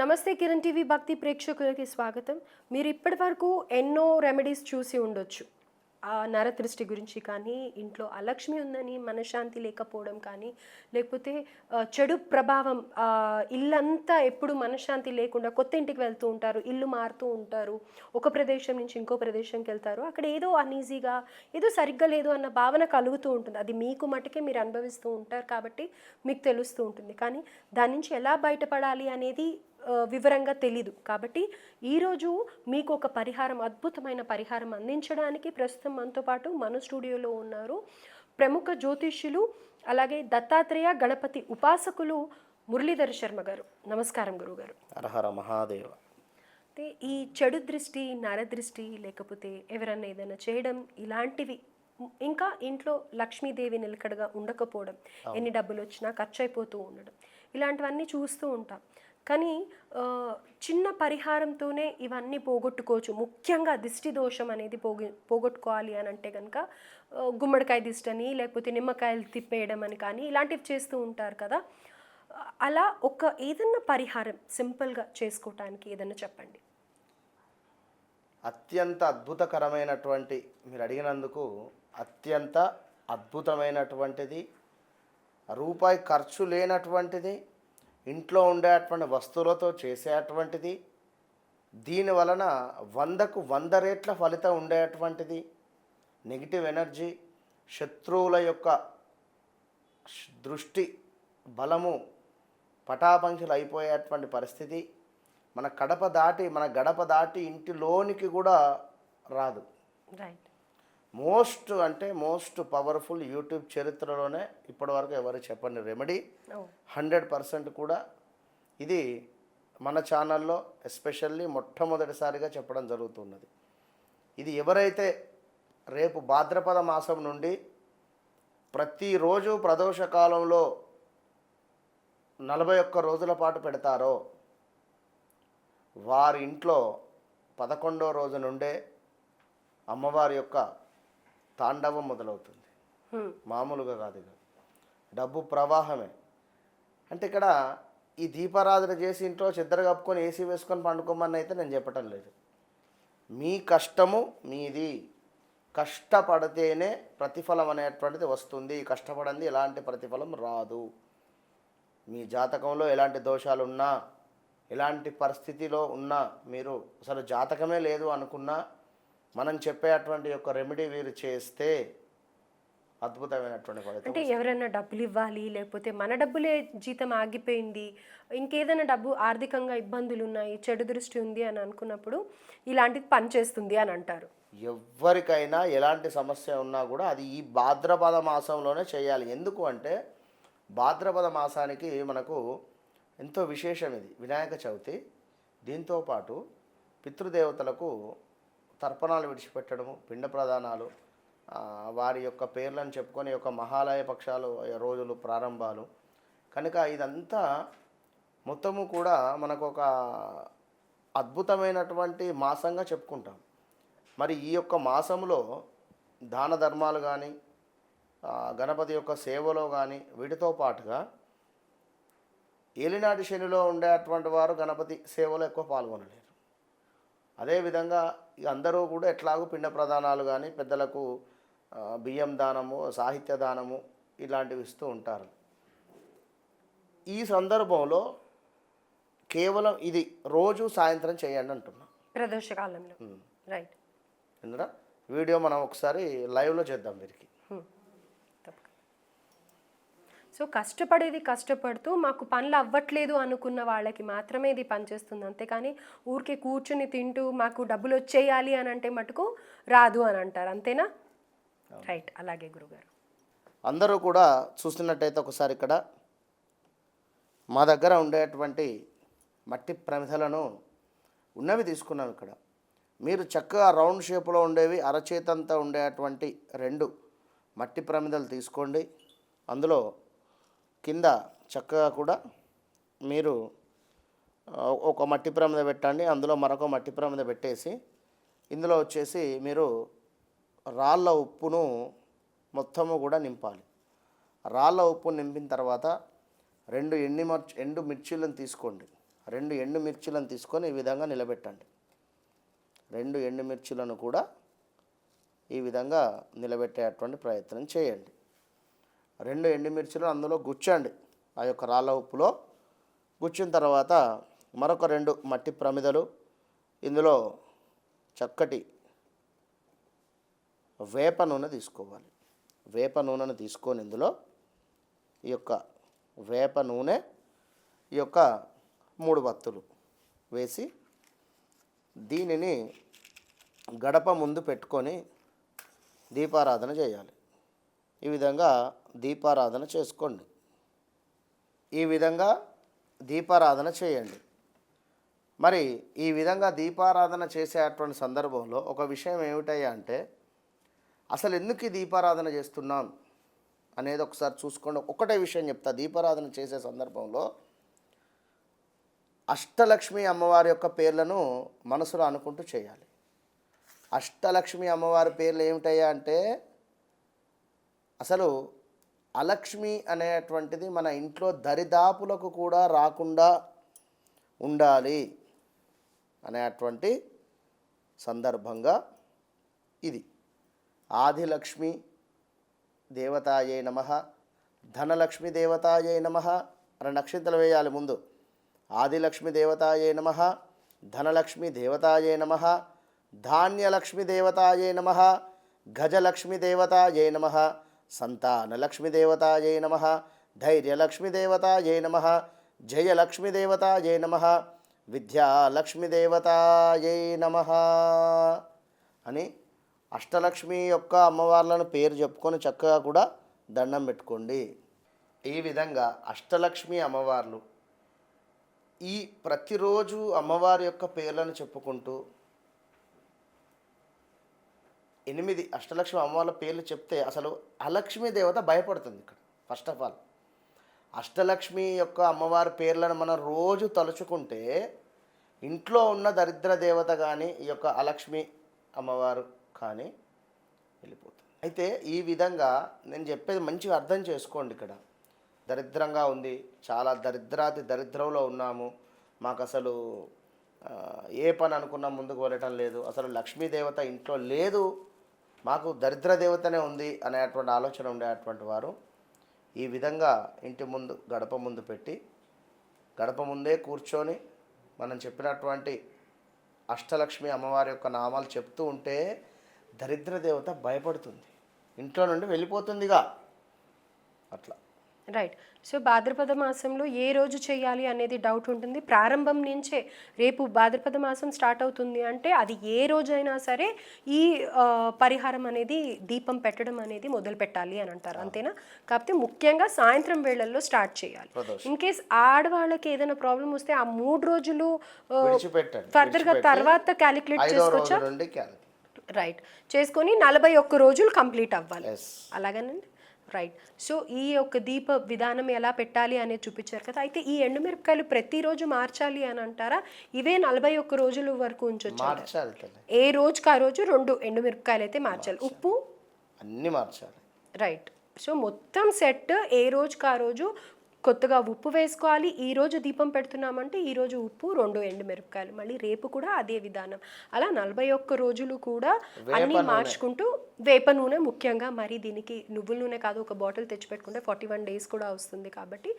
నమస్తే కిరణ్ టీవీ భక్తి ప్రేక్షకులకి స్వాగతం. మీరు ఇప్పటి వరకు ఎన్నో రెమెడీస్ చూసి ఉండొచ్చు. ఆ నరదృష్టి గురించి కానీ ఇంట్లో అలక్ష్మి ఉందని మనశ్శాంతి లేకపోవడం కానీ లేకపోతే చెడు ప్రభావం ఇల్లంతా ఎప్పుడు మనశ్శాంతి లేకుండా కొత్త ఇంటికి వెళ్తూ ఉంటారు ఇల్లు మారుతూ ఉంటారు ఒక ప్రదేశం నుంచి ఇంకో ప్రదేశంకి వెళ్తారు అక్కడ ఏదో అన్ఈజీగా ఏదో సరిగ్గా లేదు అన్న భావన కలుగుతూ ఉంటుంది. అది మీకు మటుకే మీరు అనుభవిస్తూ ఉంటారు కాబట్టి మీకు తెలుస్తూ ఉంటుంది. కానీ దాని నుంచి ఎలా బయటపడాలి అనేది వివరంగా తెలీదు. కాబట్టి ఈరోజు మీకు ఒక పరిహారం అద్భుతమైన పరిహారం అందించడానికి ప్రస్తుతం మనతో పాటు మన స్టూడియోలో ఉన్నారు ప్రముఖ జ్యోతిష్యులు అలాగే దత్తాత్రేయ గణపతి ఉపాసకులు మురళీధర్ శర్మ గారు. నమస్కారం గురుగారు హరహర మహాదేవ. అయితే ఈ చెడు దృష్టి నరదృష్టి లేకపోతే ఎవరన్నా ఏదైనా చేయడం ఇలాంటివి ఇంకా ఇంట్లో లక్ష్మీదేవి నిలకడగా ఉండకపోవడం ఎన్ని డబ్బులు వచ్చినా ఖర్చు అయిపోతూ ఉండడం ఇలాంటివన్నీ చూస్తూ ఉంటాం. కానీ చిన్న పరిహారంతోనే ఇవన్నీ పోగొట్టుకోవచ్చు. ముఖ్యంగా దిష్టి దోషం అనేది పోగి పోగొట్టుకోవాలి అని అంటే కనుక గుమ్మడికాయ దిష్టని అని లేకపోతే నిమ్మకాయలు తిప్పేయడం అని కానీ ఇలాంటివి చేస్తూ ఉంటారు కదా. అలా ఒక ఏదన్నా పరిహారం సింపుల్గా చేసుకోవటానికి ఏదన్నా చెప్పండి. అత్యంత అద్భుతకరమైనటువంటి మీరు అడిగినందుకు అత్యంత అద్భుతమైనటువంటిది రూపాయి ఖర్చు లేనటువంటిది ఇంట్లో ఉండేటువంటి వస్తువులతో చేసేటువంటిది దీని వలన వందకు వంద రేట్ల ఫలితం ఉండేటువంటిది నెగిటివ్ ఎనర్జీ శత్రువుల యొక్క దృష్టి బలము పటాపంచలు అయిపోయేటువంటి పరిస్థితి మన కడప దాటి మన గడప దాటి ఇంటిలోనికి కూడా రాదు. రైట్ మోస్ట్ అంటే మోస్ట్ పవర్ఫుల్ యూట్యూబ్ చరిత్రలోనే ఇప్పటివరకు ఎవరు చెప్పని రెమెడీ హండ్రెడ్ పర్సెంట్ కూడా ఇది మన ఛానల్లో ఎస్పెషల్లీ మొట్టమొదటిసారిగా చెప్పడం జరుగుతున్నది. ఇది ఎవరైతే రేపు భాద్రపద మాసం నుండి ప్రతిరోజు ప్రదోష కాలంలో నలభై ఒక్క రోజుల పాటు పెడతారో వారి ఇంట్లో పదకొండో రోజు నుండే అమ్మవారి యొక్క తాండవం మొదలవుతుంది. మామూలుగా కాదు ఇక. డబ్బు ప్రవాహమే. అంటే ఇక్కడ ఈ దీపారాధన చేసి ఇంట్లో చెద్దర కప్పుకొని ఏసీ వేసుకొని పండుకోమని అయితే నేను చెప్పటం లేదు. మీ కష్టము మీది. కష్టపడితేనే ప్రతిఫలం అనేటువంటిది వస్తుంది. కష్టపడంది ఎలాంటి ప్రతిఫలం రాదు. మీ జాతకంలో ఎలాంటి దోషాలు ఉన్నా ఎలాంటి పరిస్థితిలో ఉన్నా మీరు అసలు జాతకమే లేదు అనుకున్నా మనం చెప్పేటువంటి యొక్క రెమెడీ వీరు చేస్తే అద్భుతమైనటువంటి ఫలితం అంటే ఎవరైనా డబ్బులు ఇవ్వాలి లేకపోతే మన డబ్బులే జీతం ఆగిపోయింది ఇంకేదైనా డబ్బు ఆర్థికంగా ఇబ్బందులు ఉన్నాయి చెడు దృష్టి ఉంది అని అనుకున్నప్పుడు ఇలాంటిది పనిచేస్తుంది అని అంటారు. ఎవరికైనా ఎలాంటి సమస్య ఉన్నా కూడా అది ఈ భాద్రపద మాసంలోనే చేయాలి. ఎందుకు అంటే భాద్రపద మాసానికి మనకు ఎంతో విశేషం ఇది. వినాయక చవితి దీంతో పాటు పితృదేవతలకు తర్పణాలు విడిచిపెట్టడము పిండ ప్రదానాలు వారి యొక్క పేర్లను చెప్పుకొని యొక్క మహాలయ పక్షాలు రోజులు ప్రారంభాలు. కనుక ఇదంతా మొత్తము కూడా మనకు ఒక అద్భుతమైనటువంటి మాసంగా చెప్పుకుంటాం. మరి ఈ యొక్క మాసంలో దాన ధర్మాలు కానీ గణపతి యొక్క సేవలో కానీ వీటితో పాటుగా ఏలినాటి శనిలో ఉండేటువంటి వారు గణపతి సేవలో ఎక్కువ పాల్గొనలేరు. అదేవిధంగా అందరూ కూడా ఎట్లాగూ పిండ ప్రదానాలు కానీ పెద్దలకు బియ్యం దానము సాహిత్య దానము ఇలాంటివి ఇస్తూ ఉంటారు. ఈ సందర్భంలో కేవలం ఇది రోజు సాయంత్రం చేయండి అంటున్నాం. ప్రదోషకాలంలో రైట్. ఎందుకంటే వీడియో మనం ఒకసారి లైవ్లో చేద్దాం వీరికి. సో కష్టపడేది కష్టపడుతూ మాకు పనులు అవ్వట్లేదు అనుకున్న వాళ్ళకి మాత్రమే ఇది పనిచేస్తుంది. అంతేకాని ఊరికే కూర్చుని తింటూ మాకు డబ్బులు వచ్చేయాలి అని అంటే మటుకు రాదు అని అంటారు. అంతేనా? రైట్. అలాగే గురుగారు. అందరూ కూడా చూస్తున్నట్టయితే ఒకసారి ఇక్కడ మా దగ్గర ఉండేటువంటి మట్టి ప్రమిదలను ఉన్నవి తీసుకున్నాం ఇక్కడ. మీరు చక్కగా రౌండ్ షేప్లో ఉండేవి అరచేతంతా ఉండేటువంటి రెండు మట్టి ప్రమిదలు తీసుకోండి. అందులో కింద చక్కగా కూడా మీరు ఒక మట్టి ప్రమిద పెట్టండి అందులో మరొక మట్టి ప్రమిద పెట్టేసి ఇందులో వచ్చేసి మీరు రాళ్ళ ఉప్పును మొత్తము కూడా నింపాలి. రాళ్ళ ఉప్పు నింపిన తర్వాత రెండు ఎండి మర్చి ఎండు మిర్చీలను తీసుకోండి. రెండు ఎండు మిర్చీలను తీసుకొని ఈ విధంగా నిలబెట్టండి. రెండు ఎండు మిర్చీలను కూడా ఈ విధంగా నిలబెట్టేటువంటి ప్రయత్నం చేయండి. రెండు ఎండుమిర్చిలు అందులో గుచ్చండి. ఆ యొక్క రాళ్ళ ఉప్పులో గుచ్చిన తర్వాత మరొక రెండు మట్టి ప్రమిదలు ఇందులో చక్కటి వేప నూనె తీసుకోవాలి. వేప నూనెను తీసుకొని ఇందులో ఈ యొక్క వేప నూనె ఈ యొక్క మూడు వత్తులు వేసి దీనిని గడప ముందు పెట్టుకొని దీపారాధన చేయాలి. ఈ విధంగా దీపారాధన చేసుకోండి. ఈ విధంగా దీపారాధన చేయండి. మరి ఈ విధంగా దీపారాధన చేసేటువంటి సందర్భంలో ఒక విషయం ఏమిటయ్యా అంటే అసలు ఎందుకు ఈ దీపారాధన చేస్తున్నాం అనేది ఒకసారి చూసుకోండి. ఒకటే విషయం చెప్తా దీపారాధన చేసే సందర్భంలో అష్టలక్ష్మి అమ్మవారి యొక్క పేర్లను మనసులో అనుకుంటూ చేయాలి. అష్టలక్ష్మి అమ్మవారి పేర్లు ఏమిటయ్యా అంటే అసలు అలక్ష్మి అనేటువంటిది మన ఇంట్లో దరిదాపులకు కూడా రాకుండా ఉండాలి అనేటువంటి సందర్భంగా ఇది. ఆదిలక్ష్మి దేవతాయే నమ ధనలక్ష్మి దేవతాయే నమ అనే నక్షత్రాలు వేయాలి ముందు. ఆదిలక్ష్మి దేవతాయే నమ ధనలక్ష్మి దేవతాయే నమ ధాన్యలక్ష్మి దేవతాయే నమ గజలక్ష్మి దేవతాయే నమ సంతానలక్ష్మీదేవతాయై నమ ధైర్యలక్ష్మీదేవతాయై నమ జయలక్ష్మీదేవతాయై నమ విద్యాలక్ష్మీదేవతాయై నమ అని అష్టలక్ష్మి యొక్క అమ్మవార్లను పేరు చెప్పుకొని చక్కగా కూడా దండం పెట్టుకోండి. ఈ విధంగా అష్టలక్ష్మి అమ్మవార్లు ఈ ప్రతిరోజు అమ్మవారి యొక్క పేర్లను చెప్పుకుంటూ ఎనిమిది అష్టలక్ష్మి అమ్మవార్ల పేర్లు చెప్తే అసలు అలక్ష్మి దేవత భయపడుతుంది ఇక్కడ ఫస్ట్ ఆఫ్ ఆల్ అష్టలక్ష్మి యొక్క అమ్మవారి పేర్లను మనం రోజు తలుచుకుంటే ఇంట్లో ఉన్న దరిద్ర దేవత కానీ ఈ యొక్క అలక్ష్మి అమ్మవారు కానీ వెళ్ళిపోతుంది అయితే ఈ విధంగా నేను చెప్పేది మంచిగా అర్థం చేసుకోండి ఇక్కడ. దరిద్రంగా ఉంది చాలా దరిద్రాతి దరిద్రంలో ఉన్నాము. మాకు అసలు ఏ పని అనుకున్నా ముందుకు వెళ్ళటం లేదు. అసలు లక్ష్మీదేవత ఇంట్లో లేదు. మాకు దరిద్ర దేవతనే ఉంది అనేటువంటి ఆలోచన ఉండేటువంటి వారు ఈ విధంగా ఇంటి ముందు గడప ముందు పెట్టి గడప ముందే కూర్చొని మనం చెప్పినటువంటి అష్టలక్ష్మి అమ్మవారి యొక్క నామాలు చెప్తూ ఉంటే దరిద్ర దేవత భయపడుతుంది. ఇంట్లో నుండి వెళ్ళిపోతుందిగా. అట్లా. రైట్ సో భాద్రపద మాసంలో ఏ రోజు చేయాలి అనేది డౌట్ ఉంటుంది. ప్రారంభం నుంచే రేపు భాద్రపద మాసం స్టార్ట్ అవుతుంది అంటే అది ఏ రోజైనా సరే ఈ పరిహారం అనేది దీపం పెట్టడం అనేది మొదలు పెట్టాలి అని అంటారు. అంతేనా? కాకపోతే ముఖ్యంగా సాయంత్రం వేళల్లో స్టార్ట్ చేయాలి. ఇన్ కేస్ ఆడవాళ్ళకి ఏదైనా ప్రాబ్లం వస్తే ఆ మూడు రోజులు ఫర్దర్గా తర్వాత క్యాలిక్యులేట్ చేసుకోవచ్చా? రైట్ చేసుకొని నలభై ఒక్క రోజులు కంప్లీట్ అవ్వాలి. అలాగేనండి? రైట్ సో ఈ యొక్క దీప విధానం ఎలా పెట్టాలి అనేది చూపించారు కదా. అయితే ఈ ఎండుమిరపకాయలు ప్రతిరోజు మార్చాలి అని అంటారా? ఇవే నలభై ఒక్క రోజుల వరకు ఉంచొచ్చు ఏ రోజుకి ఆ రోజు రెండు ఎండుమిరపకాయలు అయితే మార్చాలి. ఉప్పు? అన్నీ మార్చాలి. రైట్ సో మొత్తం సెట్ ఏ రోజుకి ఆ రోజు కొత్తగా ఉప్పు వేసుకోవాలి. ఈ రోజు దీపం పెడుతున్నామంటే ఈ రోజు ఉప్పు రెండు ఎండుమిరపకాయలు. మళ్ళీ రేపు కూడా అదే విధానం. అలా నలభై ఒక్క రోజులు కూడా అన్ని మార్చుకుంటూ వేప నూనె ముఖ్యంగా మరి దీనికి నువ్వుల నూనె కాదు ఒక బాటిల్ తెచ్చిపెట్టుకుంటే ఫార్టీ వన్ డేస్ కూడా వస్తుంది కాబట్టి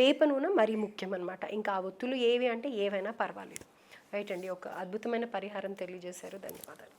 వేప నూనె మరీ ముఖ్యం అనమాట ఇంకా ఆ ఒత్తులు ఏవి అంటే ఏవైనా పర్వాలేదు. రైట్ అండి ఒక అద్భుతమైన పరిహారం తెలియజేశారు. ధన్యవాదాలు.